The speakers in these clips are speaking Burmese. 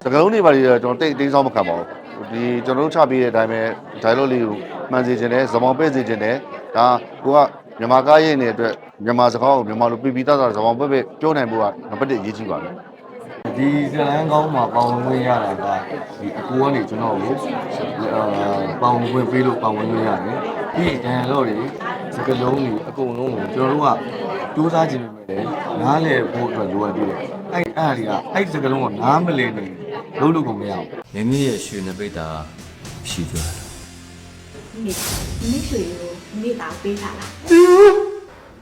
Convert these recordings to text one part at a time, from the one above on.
စကလုံးတွေပါလေကျွန်တော်တိတ်တိတ်ဆောင်မခံပါဘူးဒီကျွန်တော်တို့ချပေးတဲ့အတိုင်းပဲ dialogue လေးကိုမှန်စေခြင်းနဲ့ဇမောင်ပဲ့စေခြင်းနဲ့ဒါကိုကမြန်မာကားရင်းတဲ့အတွက်မြန်မာစကားကိုမြန်မာလိုပြပြသားသားဇမောင်ပဲ့ပဲ့ပြောနိုင်ဖို့ကနံပါတ်1အရေးကြီးပါတယ်ဒီဇလန်းကောင်းမှာပေါဝင်ခွင့်ရတာကဒီအကူကနေကျွန်တော်ကိုအာပေါဝင်ခွင့်ပေးလို့ပေါဝင်ခွင့်ရတယ်ပြီးရင်ဒန်လော့တွေစကလုံးတွေအကုန်လုံးကိုကျွန်တော်တို့ကစူးစမ်းကြည့်မိမယ်လေနားလည်ဖို့အတွက်လိုအပ်သေးတယ်အဲ့အဲ့ဒီကအဲ့စကလုံးကနားမလည်နေ လုံးလို့ကိုမရဘူးမင်းမရဲ့ရွှေနပိတ်တာဖြီးသွားတယ်မိမိရွှေကိုမိတာပေးထားလား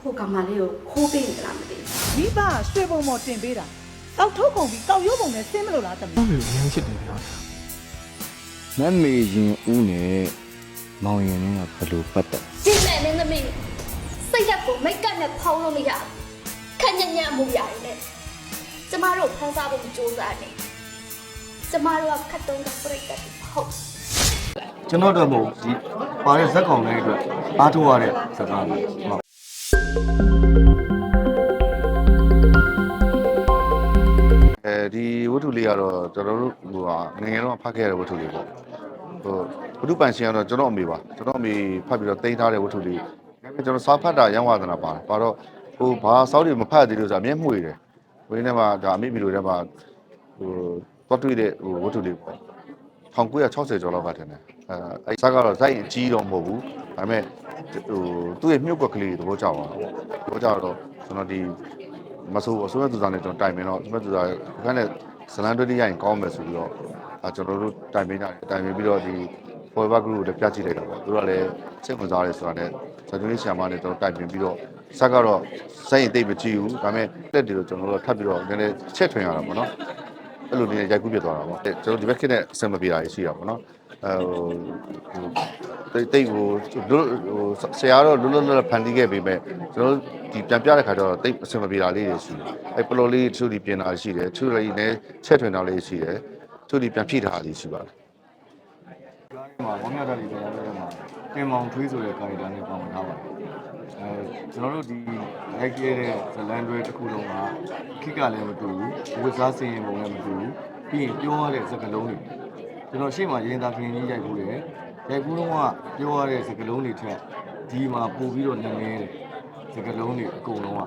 ဟိုကောင်မလေးကိုခိုးပေးနေကြလားမသိဘူးမိဘကရွှေပုံပေါ်တင်ပေးတာတောက်ထုတ်ကုန်ပြီးတောက်ရုပ်ပုံနဲ့ဆင်းမလို့လားတမီးမမ်မေရင်ဦးနဲ့မောင်ရင်နဲ့ကဘယ်လိုပတ်သက်ကြည့်မယ်မင်းသမီးစိတ်ဓာတ်ကိုမိတ်ကပ်နဲ့ဖောင်းလို့မရဘူးခက်ညံ့ညံ့မှုရတယ်နဲ့ကျမတို့ဖန်ဆာဖို့မကြိုးစားနဲ့ ကျမတို့ကခတ်တုံးတဲ့ပြိတ္တတွေမဟုတ်ကျွန်တော်တို့မဟုတ်ဒီပါတဲ့ဇက်ကောင်လေးအတွက်အားထုတ်ရတဲ့စကားတွေဟုတ်အဲဒီဝတ္ထုလေးကတော့ကျွန်တော်တို့ဟိုဟာငယ်ငယ်တော့ဖတ်ခဲ့ရတဲ့ဝတ္ထုလေးပေါ့ဟိုဝတ္ထုပန်ရှင်ကတော့ကျွန်တော်အမေပါကျွန်တော်အမေဖတ်ပြီးတော့တင်ထားတဲ့ဝတ္ထုလေးဒါပေမဲ့ကျွန်တော်စာဖတ်တာရန်ဝါသနာပါတယ်ပါတော့ဟိုဘာစောက်တွေမဖတ်သေးလို့ဆိုတာအမျက်မှွေတယ်ဝင်းထဲမှာဒါအမေမီလိုထဲမှာဟို တော့တွေ့တဲ့ဟိုဝတ္ထုလေးပေါ့1960ကျော်လောက်ကထင်တယ်အဲအဲ့စားကတော့ဇိုက်အကြီးတော့မဟုတ်ဘူးဒါပေမဲ့ဟိုသူ့ရဲ့မြုပ်ကွက်ကလေးသဘောကျပါတော့သဘောကျတော့ကျွန်တော်ဒီမဆိုးဘူးအစိုးရသူစားနဲ့ကျွန်တော်တိုင်ပင်တော့အစိုးရသူစားခန်းနဲ့ဇလန်တွဲလေးရရင်ကောင်းမယ်ဆိုပြီးတော့အဲကျွန်တော်တို့တိုင်ပင်ကြတယ်တိုင်ပင်ပြီးတော့ဒီ forever group ကိုလည်းပြချလိုက်တာပေါ့သူတို့ကလည်းစိတ်ဝင်စားတယ်ဆိုတာနဲ့ဇာတ်လေးဆရာမနဲ့ကျွန်တော်တိုင်ပင်ပြီးတော့စက်ကတော့စိတ်ရင်တိတ်မကြည့်ဘူးဒါပေမဲ့တက်တယ်လို့ကျွန်တော်တို့ထပ်ပြီးတော့နည်းနည်းချက်ထွင်ရတာပေါ့နော် အဲ့လိုနည်းနည်းရိုက်ကူးပြသွားတာပေါ့ကျွန်တော်ဒီဘက်ခက်နဲ့အဆင်မပြေတာရှိတာပေါ့နော်အဲဟိုတိတ်တိတ်ဟိုတို့ဟိုဆရာကတော့လွတ်လွတ်လပ်လပ်ဖန်တီးခဲ့ပေမဲ့ကျွန်တော်ဒီပြန်ပြတဲ့ခါကျတော့တိတ်အဆင်မပြေတာလေးတွေရှိတယ်အဲပလော်လေးသူဒီပြင်တာရှိတယ်သူလေးနဲ့ချက်ထွင်တာလေးရှိတယ်သူဒီပြန်ဖြည့်တာလေးရှိပါတယ်ကားထဲမှာဝမ်းမြောက်တာတွေလည်းရ တယ်မှာတင်မောင်ထွေးဆိုတဲ့ကာရီတာနဲ့ပေါဝင်ထားပါတယ်အဲကျွန်တော်တို့ဒီလိုက်ခဲ့တဲ့ဇလန်တွဲတစ်ခုလုံးကခိကလည်းမတူဘူးဝတ်စားစင်ရင်ပုံလည်းမတူဘူးပြီးရင်ပြောရတဲ့စကားလုံးတွေကျွန်တော်ရှေ့မှာရင်သာခင်ကြီးရိုက်ဘူးတယ်ရိုက်ဘူးတော့ကပြောရတဲ့စကားလုံးတွေထက်ဒီမှာပို့ပြီးတော့နည်းနည်းစကားလုံးတွေအကုန်လုံးက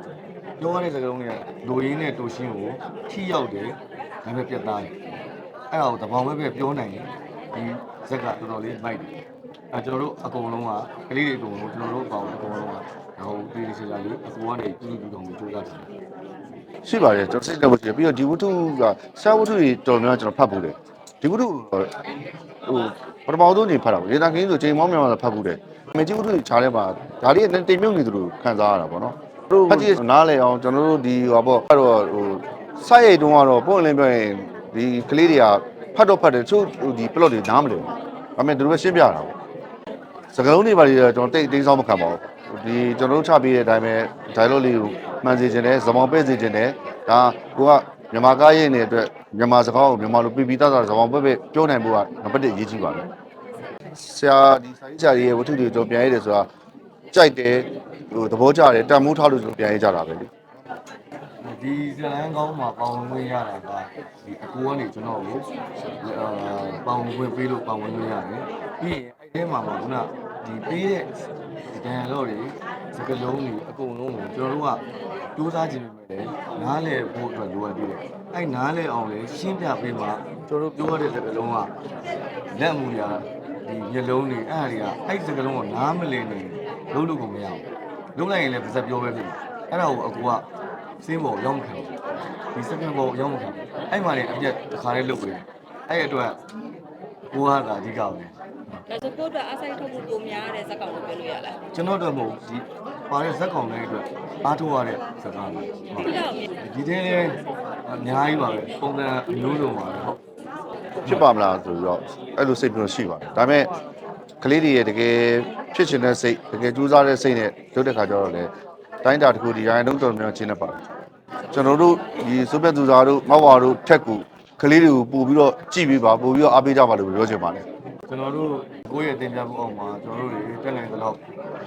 ပြောရတဲ့စကားလုံးတွေကလူရင်းနဲ့တူရှင်းကိုထိရောက်တယ်ဒါပေမဲ့ပြတ်သားတယ်အဲ့ဒါကိုတဘောင်ပဲပဲပြောနိုင်ရင်ဒီဇက်ကတော်တော်လေးမိုက်တယ် အဲကျွန်တော်တို့အကုန်လုံးကကလေးတွေအကုန်လုံးကျွန်တော်တို့အကောင်အကုန်လုံးကဟိုပြည်ပြည်စရာလေးအကူကနေပြည်ပြည်ကောင်ကိုကြိုးစားတယ်ရှိပါတယ်ကျွန်တော်စိတ်တက်ဖို့ရှိတယ်ပြီးတော့ဒီဝတ္ထုကဆရာဝတ္ထုတွေတော်တော်များများကျွန်တော်ဖတ်ဖို့တယ်ဒီဝတ္ထုဟိုပထမဆုံးနေဖတ်တာပေါ့ရေတာကင်းဆိုချိန်မောင်းမြောင်းလာဖတ်ဖို့တယ်မကြီးဝတ္ထုတွေခြားထဲမှာဒါလေးနဲ့တိမ်မြုပ်နေသလိုခံစားရတာပေါ့နော်ဖတ်ကြည့်နားလဲအောင်ကျွန်တော်တို့ဒီဟောပေါ့အဲ့တော့ဟိုစိုက်ရိတ်တုံးကတော့ပုံလင်းပြောရင်ဒီကလေးတွေကဖတ်တော့ဖတ်တယ်သူဒီ plot တွေနားမလည်ဘူးဒါပေမဲ့သူတို့ပဲရှင်းပြတာပေါ့ စကလုံးတွေပါလေကျွန်တော်တိတ်တိတ်ဆောင်မခံပါဘူးဒီကျွန်တော်တို့ချပေးတဲ့အတိုင်းပဲ dialogue လေးကိုမှန်စေခြင်းနဲ့ဇမောင်ပဲ့စေခြင်းနဲ့ဒါကိုကမြန်မာကားရင်းတဲ့အတွက်မြန်မာစကားကိုမြန်မာလိုပြပြသားသားဇမောင်ပဲ့ပဲ့ပြောနိုင်ဖို့ကနံပါတ်1အရေးကြီးပါတယ်ဆရာဒီစာရေးဆရာကြီးရဲ့ဝတ္ထုတွေကျွန်တော်ပြန်ရည်တယ်ဆိုတာကြိုက်တယ်ဟိုသဘောကျတယ်တန်မိုးထားလို့ကျွန်တော်ပြန်ရည်ကြတာပဲလေဒီဇလန်းကောင်းမှာပေါဝင်ခွင့်ရတာကဒီအကူကနေကျွန်တော်ကိုအာပေါဝင်ခွင့်ပေးလို့ပေါဝင်ခွင့်ရတယ်ပြီးရင်အဲ့ထဲမှာမှခုန ဒီပေးတဲ့ဒန်လော့တွေစကလုံးတွေအကုန်လုံးကိုကျွန်တော်တို့ကစူးစမ်းကြည့်မိမယ်လေနားလည်ဖို့အတွက်လိုအပ်သေးတယ်အဲ့နားလည်အောင်လေရှင်းပြပေးမှကျွန်တော်တို့ပြောရတဲ့စကလုံးကလက်မှုရာဒီမျက်လုံးတွေအဲ့ဟာတွေကအဲ့စကလုံးကနားမလည်နေလုံးလို့ကိုမရဘူးလုံးလိုက်ရင်လည်းပါစက်ပြောပဲဖြစ်မှာအဲ့ဒါကိုအကူကစင်းပေါ်ရောက်မခံဘူးဒီစကန်ပေါ်ရောက်မခံဘူးအဲ့မှာလည်းအပြက်တစ်ခါလေးလုတ်ပေးတယ်အဲ့အတွက်ကိုကဒါအဓိကပဲ ဒါဆိုကိုယ့်အတွက်အားဆိုင်ထုတ်မှုပိုများတဲ့ဇက်ကောင်လို့ပြောလို့ရလားကျွန်တော်တို့မဟုတ်ဒီပါတဲ့ဇက်ကောင်လေးအတွက်အားထုတ်ရတဲ့စကားပဲဒီတော့မြင်ဒီထဲလည်းအများကြီးပါပဲပုံစံအမျိုးစုံပါပဲဟုတ်ဖြစ်ပါမလားဆိုပြီးတော့အဲ့လိုစိတ်မျိုးရှိပါတယ်ဒါပေမဲ့ကလေးတွေရဲ့တကယ်ဖြစ်ချင်တဲ့စိတ်တကယ်ကြိုးစားတဲ့စိတ်နဲ့လုပ်တဲ့ခါကျတော့လေတိုင်းတာတစ်ခုဒီရိုင်းလုံးတော်တော်များများချင်းနေပါတယ်ကျွန်တော်တို့ဒီစုပက်သူစားတို့မောက်ဝါတို့ထက်ကူကလေးတွေကိုပို့ပြီးတော့ကြည့်ပြီးပါပို့ပြီးတော့အားပေးကြပါလို့ပြောချင်ပါတယ် ကျွန်တော်တို့ကိုယ့်ရဲ့တင်ပြမှုအောက်မှာကျွန်တော်တို့တွေတက်နိုင်သလောက်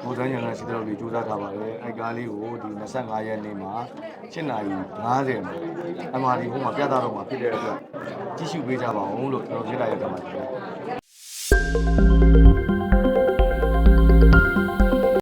ကိုယ်စမ်းဉာဏ်နဲ့ရှိသလောက်တွေစူးစမ်းထားပါတယ်အဲကားလေးကိုဒီ25ရက်နေ့မှာ7နာရီ50မှာအမာဒီဟိုမှာပြသတော့မှာဖြစ်တဲ့အတွက်ကြည့်ရှုပေးကြပါဦးလို့ကျွန်တော်ရစ်လာရတဲ့မှာ